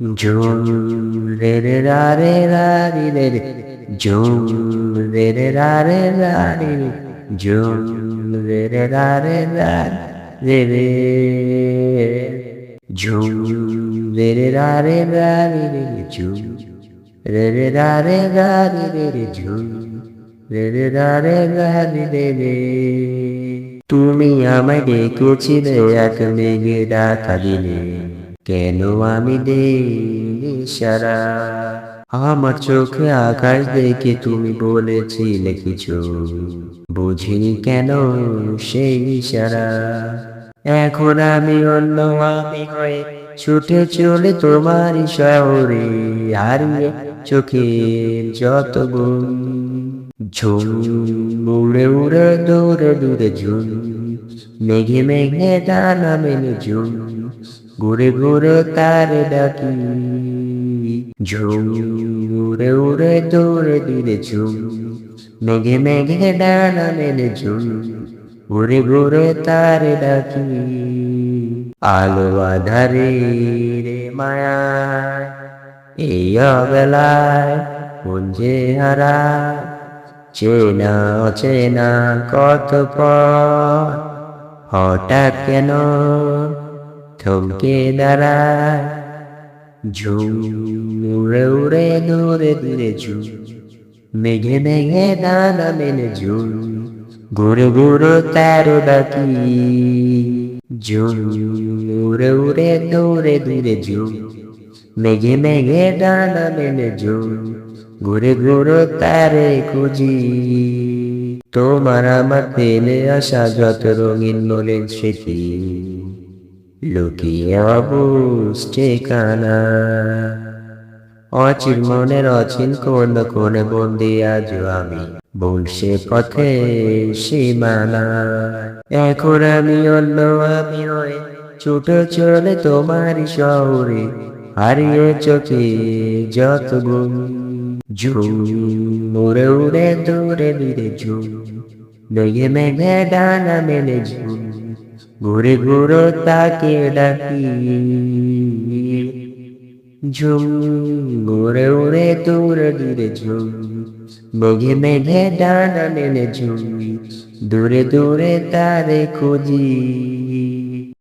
ঝুম রে রে রা রে রা রি রে রে ঝুম রে রে রা রে রা রি রে ঝুম রে রে রা রে রা রে রে ঝুম রে রে রা রে রা রি রে রে ঝুম রে রে রা রে রা রি রে রে ঝুম রে রে রা রে রা রি রে রে তুমি আমায় ডেকেছিলে এক মেঘে ডাকা দিলে কেন আমি দেই সারা? আমার চোখে আকাশ দেখে তুমি বলেছিলে কিছু। বুঝিনি কেন সেই সারা? এখন আমি অন্য আমি হয়ে ছুটে চলে তোমার শহরে হারিয়ে চোখের যত গুণ। ঝুম, উড়ে উড়ে দৌড়ে দূরে ঝুম, মেঘে মেঘে ডানা মেনে ঝুম। ঘুরে ঘুরে তার ডাকি। ঝুম উড়ে দূরে দূরে ঝুম, মেঘে মেঘে ডানা মেনে ঝুম ঘুরে ঘুরে তার ডাকি। আলো আধারে রে মায়া এই অবেলায় মঞ্জে হারা। চেনা অচেনা কত পর হঠাৎ কেন থমকে দাঁড়ায় ঝুম উড়ে উড়ে দূরে দূরে ঝুম। মেঘে মেঘে দানা মেনে ঝুম। ঘুরে ঘুরে তারো ডাকি। ঝুম উড়ে উড়ে দূরে দূরে ঝুম। মেঘে মেঘে ডানা মেনে ঝুম। ঘুরে ঘুরে তারে খুঁজি। তোমার আমার ফেলে আসা যত রঙিন নলেন স্মৃতি। লুকিয়ে অবুজ ঠিকানা। অচির মনের অচিন কোন কোন বন্দি আজ আমি বলছে পথে সীমানা। এখন আমি অন্য, আমি হয়ে ছোট চলে তোমার শহরে, হারিয়ে চোখে যত গুণ ঝুম উড়ে উড়ে দূরে দূরে ঝুম মেঘে মেঘে ডানা মেলে ঝুম ঘুরে ঘুরো তাকে ডাকি। ঝুম ঘুরে উড়ে তোর দূরে ঝুম মেঘে মেঘে ডানা মেলে ঝুম, দূরে দূরে তারে খুঁজি।